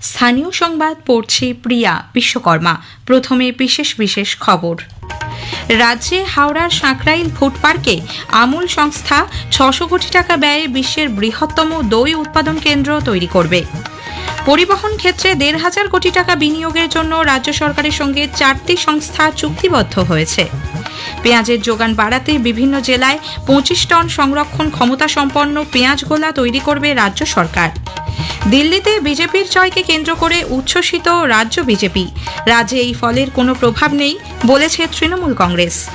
স্থানীয় সংবাদ পড়ছি প্রিয়া বিশ্বকর্মা। প্রথমে বিশেষ বিশেষ খবর। রাজ্যে হাওড়ার সাঁকরাইল ফুড পার্কে আমূল সংস্থা ছশো কোটি টাকা ব্যয়ে বিশ্বের বৃহত্তম দই উৎপাদন কেন্দ্র তৈরি করবে। পরিবহন ক্ষেত্রে দেড় হাজার কোটি টাকা বিনিয়োগের জন্য রাজ্য সরকারের সঙ্গে চারটি সংস্থা চুক্তিবদ্ধ হয়েছে। পেঁয়াজের যোগান বাড়াতে বিভিন্ন জেলায় পঁচিশ টন সংরক্ষণ ক্ষমতা সম্পন্ন পেঁয়াজ গোলা তৈরি করবে রাজ্য সরকার। দিল্লিতে বিজেপির জয়কে কেন্দ্র করে উচ্ছ্বসিত রাজ্য বিজেপি। রাজ্যে এই ফলের কোনো প্রভাব নেই, বলেছে তৃণমূল কংগ্রেস।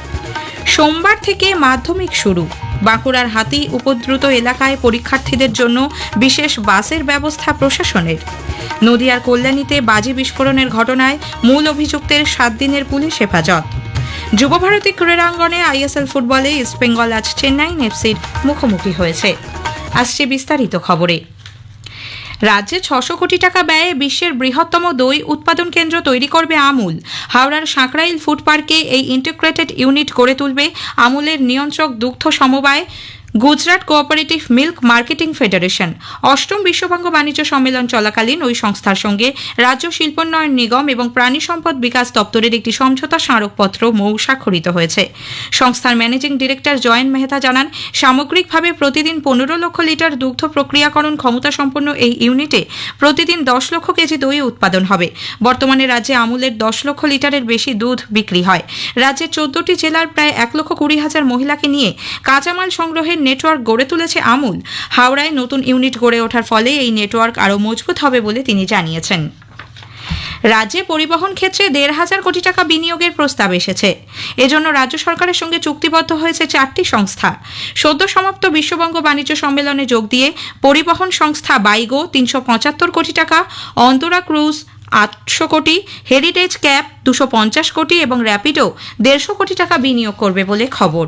সোমবার থেকে মাধ্যমিক শুরু। বাঁকুড়ার হাতি উপদ্রুত এলাকায় পরীক্ষার্থীদের জন্য বিশেষ বাসের ব্যবস্থা প্রশাসনের। নদিয়ার কল্যাণীতে বাজি বিস্ফোরণের ঘটনায় মূল অভিযুক্তের সাত দিনের পুলিশ হেফাজত। যুবভারতী ক্রীড়াঙ্গনে আইএসএল ফুটবলে ইস্টবেঙ্গল আজ চেন্নাই এফসির মুখোমুখি হয়েছে। আসছে বিস্তারিত খবরে। রাজ্যে ছশো কোটি টাকা ব্যয়ে বিশ্বের বৃহত্তম দই উৎপাদন কেন্দ্র তৈরি করবে আমুল। হাওড়ার সাঁকরাইল ফুড পার্কে এই ইন্টিগ্রেটেড ইউনিট গড়ে তুলবে আমুলের নিয়ন্ত্রক দুগ্ধ সমবায়। Gujarat cooperative milk marketing federation অষ্টম বিশ্ববঙ্গ বাণিজ্য সম্মেলন চলাকালীন ওই সংস্থার সঙ্গে রাজ্য শিল্পোন্নয়ন নিগম এবং প্রাণী সম্পদ বিকাশ দপ্তরের একটি সমঝোতা স্মারকপত্র মৌ স্বাক্ষরিত হয়েছে। সংস্থার ম্যানেজিং ডিরেক্টর জয়েন মেহতা জানান, সামগ্রিকভাবে প্রতিদিন পনেরো লক্ষ লিটার দুগ্ধ প্রক্রিয়াকরণ ক্ষমতা সম্পন্ন এই ইউনিটে প্রতিদিন দশ লক্ষ কেজি দই উৎপাদন হবে। বর্তমানে রাজ্যে আমুলের দশ লক্ষ লিটারের বেশি দুধ বিক্রি হয়। রাজ্যের চোদ্দটি জেলার প্রায় এক লক্ষ কুড়ি হাজার মহিলাকে নিয়ে কাঁচামাল সংগ্রহের নেটওয়ার্ক গড়ে তুলেছে আমুল। হাওড়ায় নতুন ইউনিট গড়ে ওঠার ফলে এই নেটওয়ার্ক আরও মজবুত হবে বলে তিনি জানিয়েছেন। রাজ্যে পরিবহন ক্ষেত্রে দেড় হাজার কোটি টাকা বিনিয়োগের প্রস্তাব এসেছে। এজন্য রাজ্য সরকারের সঙ্গে চুক্তিবদ্ধ হয়েছে চারটি সংস্থা। সদ্য সমাপ্ত বিশ্ববঙ্গ বাণিজ্য সম্মেলনে যোগ দিয়ে পরিবহন সংস্থা বাইগো তিনশো পঁচাত্তর কোটি টাকা, অন্তরা ক্রুজ আটশো কোটি, হেরিটেজ ক্যাব দুশো পঞ্চাশ কোটি এবং র্যাপিডো দেড়শো কোটি টাকা বিনিয়োগ করবে বলে খবর।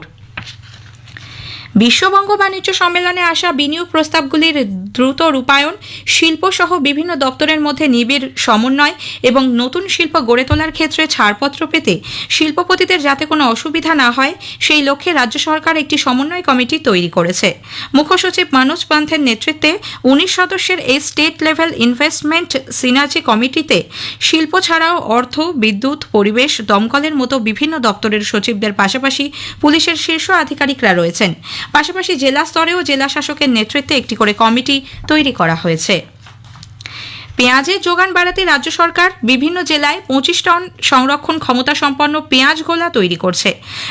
বিশ্ববঙ্গ বাণিজ্য সম্মেলনে আসা বিনিয়োগ প্রস্তাবগুলির দ্রুত রূপায়ণ, শিল্পসহ বিভিন্ন দপ্তরের মধ্যে নিবিড় সমন্বয় এবং নতুন শিল্প গড়ে তোলার ক্ষেত্রে ছাড়পত্র পেতে শিল্পপতিদের যাতে কোনো অসুবিধা না হয়, সেই লক্ষ্যে রাজ্য সরকার একটি সমন্বয় কমিটি তৈরি করেছে। মুখ্যসচিব মানোজ পান্থের নেতৃত্বে উনিশ সদস্যের এই স্টেট লেভেল ইনভেস্টমেন্ট সিনার্জি কমিটিতে শিল্প ছাড়াও অর্থ, বিদ্যুৎ, পরিবেশ, দমকলের মতো বিভিন্ন দপ্তরের সচিবদের পাশাপাশি পুলিশের শীর্ষ আধিকারিকরা রয়েছেন। পাশাপাশি জেলা স্তরেও জেলা শাসকের নেতৃত্বে একটি করে কমিটি তৈরি করা হয়েছে। পেঁয়াজের যোগান বাড়াতে রাজ্য সরকার বিভিন্ন জেলায় পঁচিশ টন সংরক্ষণ ক্ষমতা সম্পন্ন পেঁয়াজ গোলা তৈরি করছে।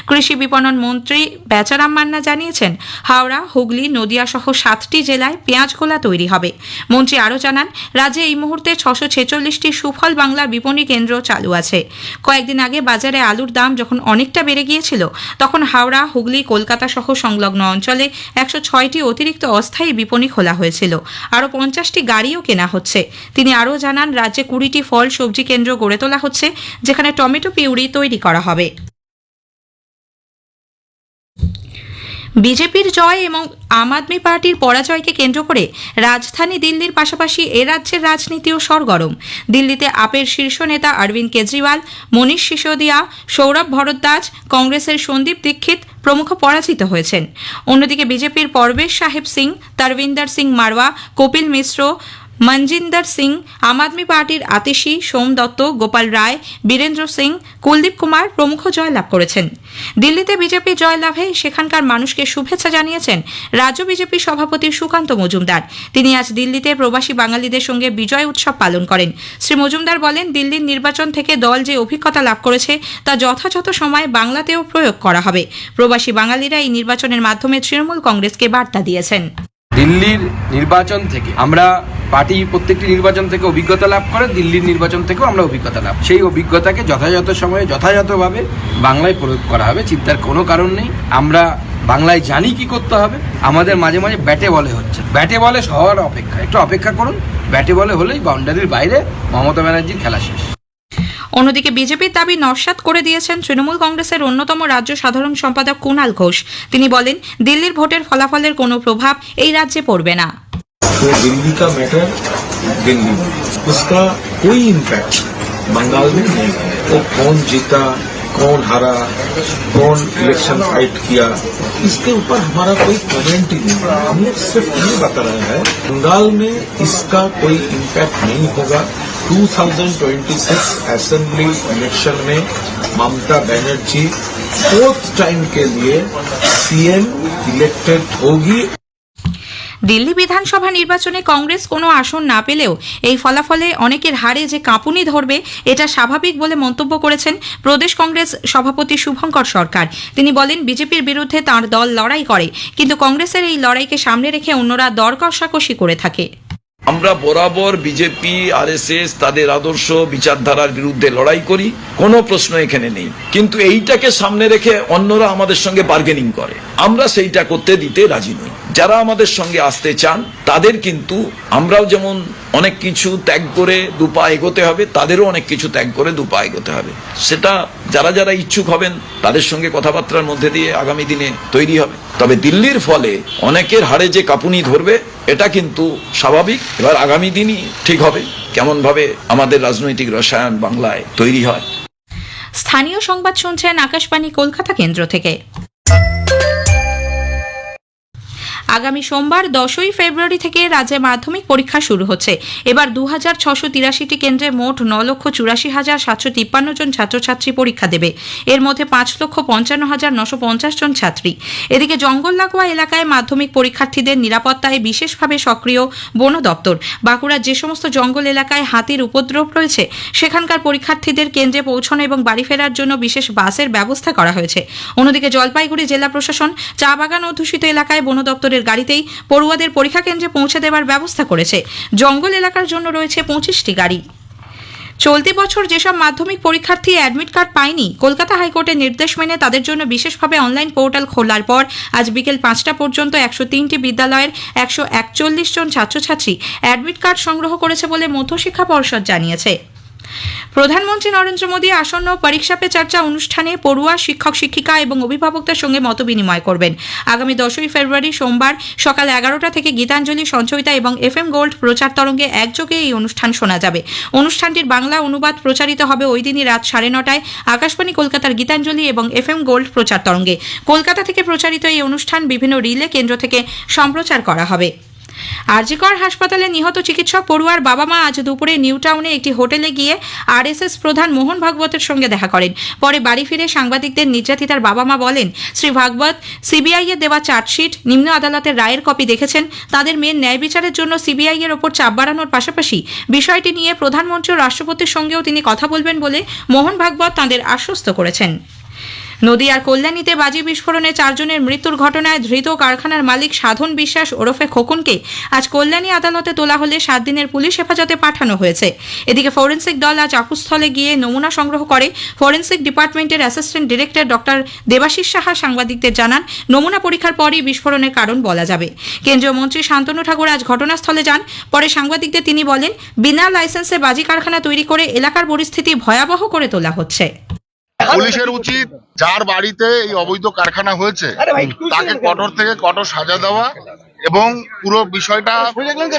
কৃষি বিপণন মন্ত্রী বেচারাম মান্না জানিয়েছেন, হাওড়া, হুগলি, নদিয়া সহ সাতটি জেলায় পেঁয়াজ গোলা তৈরি হবে। মন্ত্রী আরও জানান, রাজ্যে এই মুহূর্তে ছশো ছেচল্লিশটি সুফল বাংলা বিপণী কেন্দ্র চালু আছে। কয়েকদিন আগে বাজারে আলুর দাম যখন অনেকটা বেড়ে গিয়েছিল, তখন হাওড়া, হুগলি, কলকাতা সহ সংলগ্ন অঞ্চলে একশো ছয়টি অতিরিক্ত অস্থায়ী বিপণী খোলা হয়েছিল। আরও পঞ্চাশটি গাড়িও কেনা হচ্ছে। তিনি আরও জানান, রাজ্যে কুড়িটি ফল সবজি কেন্দ্র গড়ে তোলা হচ্ছে, যেখানে টমেটো, পিউরি তৈরি করা হবে। বিজেপির জয় এবং আম আদমি পার্টির পরাজয়কে কেন্দ্র করে রাজধানী দিল্লির পাশাপাশি এ রাজ্যের রাজনীতিও সরগরম। দিল্লিতে আপের শীর্ষ নেতা অরবিন্দ কেজরিওয়াল, মনীষ সিসোদিয়া, সৌরভ ভরদ্বাজ, কংগ্রেসের সন্দীপ দীক্ষিত প্রমুখ পরাজিত হয়েছেন। অন্যদিকে বিজেপির পরবেশ সাহেব সিং, তরবিন্দর সিং মারওয়া, কপিল মিশ্র মনজিন্দর সিং, আম আদমি পার্টির আতিশি, সোম দত্ত, গোপাল রায়, বীরেন্দ্র সিং, কুলদীপ কুমার প্রমুখ জয়লাভ করেছেন। দিল্লিতে বিজেপি জয়লাভে সেখানকার মানুষকে শুভেচ্ছা জানিয়েছেন রাজ্য বিজেপি সভাপতি সুকান্ত মজুমদার। তিনি আজ দিল্লিতে প্রবাসী বাঙালিদের সঙ্গে বিজয় উৎসব পালন করেন। শ্রী মজুমদার বলেন, দিল্লির নির্বাচন থেকে দল যে অভিজ্ঞতা লাভ করেছে, তা যথাযথ সময় বাংলাতেও প্রয়োগ করা হবে। প্রবাসী বাঙালিরা এই নির্বাচনের মাধ্যমে তৃণমূল কংগ্রেসকে বার্তা দিয়েছেন। দিল্লির নির্বাচন থেকে আমরা পার্টি প্রত্যেকটি নির্বাচন থেকে অভিজ্ঞতা লাভ করে, দিল্লির নির্বাচন থেকেও আমরা অভিজ্ঞতা লাভ। সেই অভিজ্ঞতাকে যথাযথ সময়ে যথাযথভাবে বাংলায় প্রয়োগ করা হবে, চিন্তার কোনো কারণ নেই। আমরা বাংলায় জানি কি করতে হবে, আমাদের মাঝে মাঝে ব্যাটে বলে হচ্ছে। ব্যাটে বলে হওয়ার অপেক্ষা। একটু অপেক্ষা করুন, ব্যাটে বলে হলেই বাউন্ডারির বাইরে মমতা ব্যানার্জির খেলা শেষ। অন্যদিকে বিজেপির দাবি নস্যাৎ করে দিয়েছেন তৃণমূল কংগ্রেসের অন্যতম রাজ্য সাধারণ সম্পাদক কুণাল ঘোষ তিনি বলেন দিল্লির ভোটের ফলাফলের কোনো প্রভাব এই রাজ্যে পড়বে না तो दिल्ली का मैटर दिल्ली में उसका कोई इम्पैक्ट बंगाल में नहीं है वो कौन जीता कौन हारा कौन इलेक्शन फाइट किया इसके ऊपर हमारा कोई कमेंट ही नहीं है हम लोग सिर्फ ये बता रहे हैं बंगाल में इसका कोई इम्पैक्ट नहीं होगा 2026 असेंबली इलेक्शन में ममता बनर्जी फोर्थ टाइम के लिए सीएम इलेक्टेड होगी দিল্লি বিধানসভা নির্বাচনে কংগ্রেস কোনো আসন না পেলেও এই ফলাফলে অনেকের হারে যে কাঁপুনি ধরবে এটা স্বাভাবিক বলে মন্তব্য করেছেন প্রদেশ কংগ্রেস সভাপতি শুভঙ্কর সরকার তিনি বলেন বিজেপির বিরুদ্ধে তার দল লড়াই করে কিন্তু কংগ্রেসের এই লড়াইকে সামনে রেখে অন্যরা দর কষাকষি করে থাকে আমরা বরাবর বিজেপি আরএসএস তাদের আদর্শ বিচারধারার বিরুদ্ধে লড়াই করি, কোনো প্রশ্ন এখানে নেই। কিন্তু এইটাকে সামনে রেখে অন্যরা আমাদের সঙ্গে বার্গেনিং করে। আমরা সেইটা করতে দিতে রাজি নই। যারা আমাদের সঙ্গে আসতে চান, তাদের কিন্তু আমরাও যেমন অনেক কিছু ত্যাগ করে দুপা এগোতে হবে, তাদেরও অনেক কিছু ত্যাগ করে দুপা এগোতে হবে। সেটা যারা যারা ইচ্ছুক হবেন, তাদের সঙ্গে কথাবার্তার মধ্যে দিয়ে আগামী দিনে তৈরি হবে। তবে দিল্লির ফলে অনেকের হাড়ে যে কাঁপুনি ধরবে, এটা কিন্তু স্বাভাবিক। এবার আগামী দিনই ঠিক হবে কেমন ভাবে আমাদের রাজনৈতিক রসায়ন বাংলায় তৈরি হয়। স্থানীয় সংবাদ শুনছেন আকাশবাণী কলকাতা কেন্দ্র থেকে। আগামী সোমবার দশই ফেব্রুয়ারি থেকে রাজ্যে মাধ্যমিক পরীক্ষা শুরু হচ্ছে। এবার দু হাজার ছশো তিরাশিটি কেন্দ্রে মোট ন লক্ষ চুরাশি হাজার সাতশো তিপ্পান্ন জন ছাত্রছাত্রী পরীক্ষা দেবে। এর মধ্যে পাঁচ লক্ষ পঞ্চান্ন হাজার নশো পঞ্চাশ জন ছাত্রী। এদিকে জঙ্গল লাগোয়া এলাকায় মাধ্যমিক পরীক্ষার্থীদের নিরাপত্তায় বিশেষভাবে সক্রিয় বন দপ্তর। বাঁকুড়ার যে সমস্ত জঙ্গল এলাকায় হাতির উপদ্রব রয়েছে, সেখানকার পরীক্ষার্থীদের কেন্দ্রে পৌঁছানো এবং বাড়ি ফেরার জন্য বিশেষ বাসের ব্যবস্থা করা হয়েছে। অন্যদিকে জলপাইগুড়ি জেলা প্রশাসন চা বাগান অধ্যুষিত এলাকায় বন দপ্তরের গাড়িতেই পড়ুয়াদের পরীক্ষা কেন্দ্রে পৌঁছে দেওয়ার ব্যবস্থা করেছে। জঙ্গল এলাকার জন্য রয়েছে পঁচিশটি গাড়ি। চলতি বছর যেসব মাধ্যমিক পরীক্ষার্থী অ্যাডমিট কার্ড পায়নি, কলকাতা হাইকোর্টের নির্দেশ মেনে তাদের জন্য বিশেষভাবে অনলাইন পোর্টাল খোলার পর আজ বিকেল পাঁচটা পর্যন্ত একশো তিনটি বিদ্যালয়ের একশো একচল্লিশ জন ছাত্রছাত্রী অ্যাডমিট কার্ড সংগ্রহ করেছে বলে মধ্যশিক্ষা পর্ষদ জানিয়েছে। প্রধানমন্ত্রী নরেন্দ্র মোদী আসন্ন পরীক্ষা পে চর্চা অনুষ্ঠানে পড়ুয়া শিক্ষক, শিক্ষিকা এবং অভিভাবকদের সঙ্গে মতবিনিময় করবেন। আগামী দশই ফেব্রুয়ারি সোমবার সকাল এগারোটা থেকে গীতাঞ্জলি, সঞ্চয়িতা এবং এফ এম গোল্ড প্রচার তরঙ্গে একযোগে এই অনুষ্ঠান শোনা যাবে। অনুষ্ঠানটির বাংলা অনুবাদ প্রচারিত হবে ওই দিনই রাত সাড়ে নটায় আকাশবাণী কলকাতার গীতাঞ্জলি এবং এফ এম গোল্ড প্রচার তরঙ্গে। কলকাতা থেকে প্রচারিত এই অনুষ্ঠান বিভিন্ন রিলে কেন্দ্র থেকে সম্প্রচার করা হবে। আরজিকর হাসপাতালে নিহত চিকিৎসক পড়ুয়ার বাবা মা আজ দুপুরে নিউ টাউনে একটি হোটেলে গিয়ে আরএসএস প্রধান মোহন ভাগবতের সঙ্গে দেখা করেন। পরে বাড়ি ফিরে সাংবাদিকদের নির্যাতিতার বাবা মা বলেন, শ্রী ভাগবত, সিবিআই এর দেওয়া চার্জশিট, নিম্ন আদালতের রায়ের কপি দেখেছেন। তাদের মেয়ের ন্যায় বিচারের জন্য সিবিআই এর ওপর চাপ বাড়ানোর পাশাপাশি বিষয়টি নিয়ে প্রধানমন্ত্রী ও রাষ্ট্রপতির সঙ্গেও তিনি কথা বলবেন বলে মোহন ভাগবত তাঁদের আশ্বস্ত করেছেন। নদিয়ার কল্যাণীতে বাজি বিস্ফোরণে চারজনের মৃত্যুর ঘটনায় ধৃত কারখানার মালিক সাধন বিশ্বাস ওরফে খোকনকে আজ কল্যাণী আদালতে তোলা হলে সাত দিনের পুলিশ হেফাজতে পাঠানো হয়েছে। এদিকে ফরেন্সিক দল আজ আকুস্থলে গিয়ে নমুনা সংগ্রহ করে। ফরেন্সিক ডিপার্টমেন্টের assistant director doctor Debashis Saha সাংবাদিকদের জানান, নমুনা পরীক্ষার পরই বিস্ফোরণের কারণ বলা যাবে। কেন্দ্রীয় মন্ত্রী শান্তনু ঠাকুর আজ ঘটনাস্থলে যান। পরে সাংবাদিকদের তিনি বলেন, বিনা লাইসেন্সে বাজি কারখানা তৈরি করে এলাকার পরিস্থিতি ভয়াবহ করে তোলা হচ্ছে। পুলিশের উচিত যার বাড়িতে এই অবৈধ কারখানা হয়েছে তাকে কঠোর থেকে কঠোর সাজা দেওয়া এবং পুরো বিষয়টা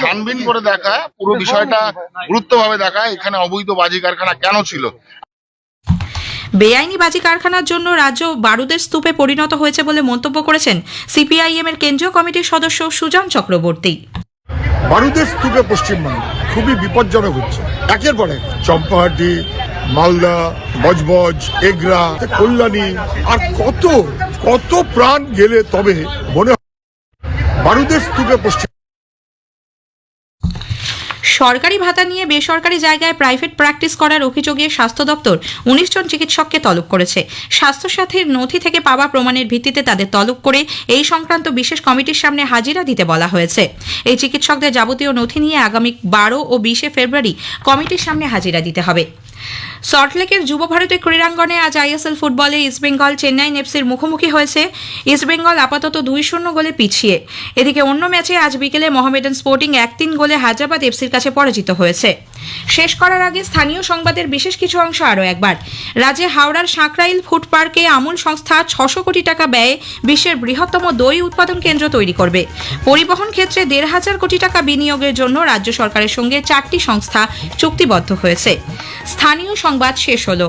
ছানবিন করে দেখা পুরো বিষয়টা গুরুত্বভাবে দেখা এখানে অবৈধ বাজি কারখানা কেন ছিল? বেআইনি বাজি কারখানার জন্য রাজ্য বারুদের স্তূপে পরিণত হয়েছে বলে মন্তব্য করেছেন সিপিআইএম এর কেন্দ্রীয় কমিটির সদস্য সুজন চক্রবর্তী। বারুদের স্তূপে পশ্চিমবঙ্গ খুবই বিপজ্জনক হচ্ছে। একের পর চম্পাহাটি মালদা, বজবজ, এগরা, কল্যাণী, আর কত কত প্রাণ গেলে তবে মনে বারুদের স্তূপে পশ্চিম সরকারি ভাতা নিয়ে বেসরকারি জায়গায় প্রাইভেট প্র্যাকটিস করার অভিযোগে স্বাস্থ্য দপ্তর উনিশ জন চিকিৎসককে তলব করেছে। স্বাস্থ্যসাথীর নথি থেকে পাওয়া প্রমাণের ভিত্তিতে তাদের তলব করে এই সংক্রান্ত বিশেষ কমিটির সামনে হাজিরা দিতে বলা হয়েছে। এই চিকিৎসকদের যাবতীয় নথি নিয়ে আগামী বারো ও বিশে ফেব্রুয়ারি কমিটির সামনে হাজিরা দিতে হবে। সল্টলেকের যুব ভারতী ক্রীড়াঙ্গনে আজ আইএসএল ফুটবলে ইস্টবেঙ্গল চেন্নাই এফসির মুখোমুখি হয়েছে। ইস্টবেঙ্গল আপাতত দুই শূন্য গোলে পিছিয়ে। এদিকে অন্য ম্যাচে আজ বিকেলে মোহামেডান স্পোর্টিং এক তিন গোলে হায়দ্রাবাদ এফসির কাছে পরাজিত হয়েছে। শেষ করার আগে স্থানীয় সংবাদের বিশেষ কিছু অংশ আরও একবার। রাজ্যে হাওড়ার সাঁকরাইল ফুড পার্কে আমুল সংস্থা ছশো কোটি টাকা ব্যয়ে বিশ্বের বৃহত্তম দই উৎপাদন কেন্দ্র তৈরি করবে। পরিবহন ক্ষেত্রে দেড় হাজার কোটি টাকা বিনিয়োগের জন্য রাজ্য সরকারের সঙ্গে চারটি সংস্থা চুক্তিবদ্ধ হয়েছে। স্থানীয় সংবাদ শেষ হলো।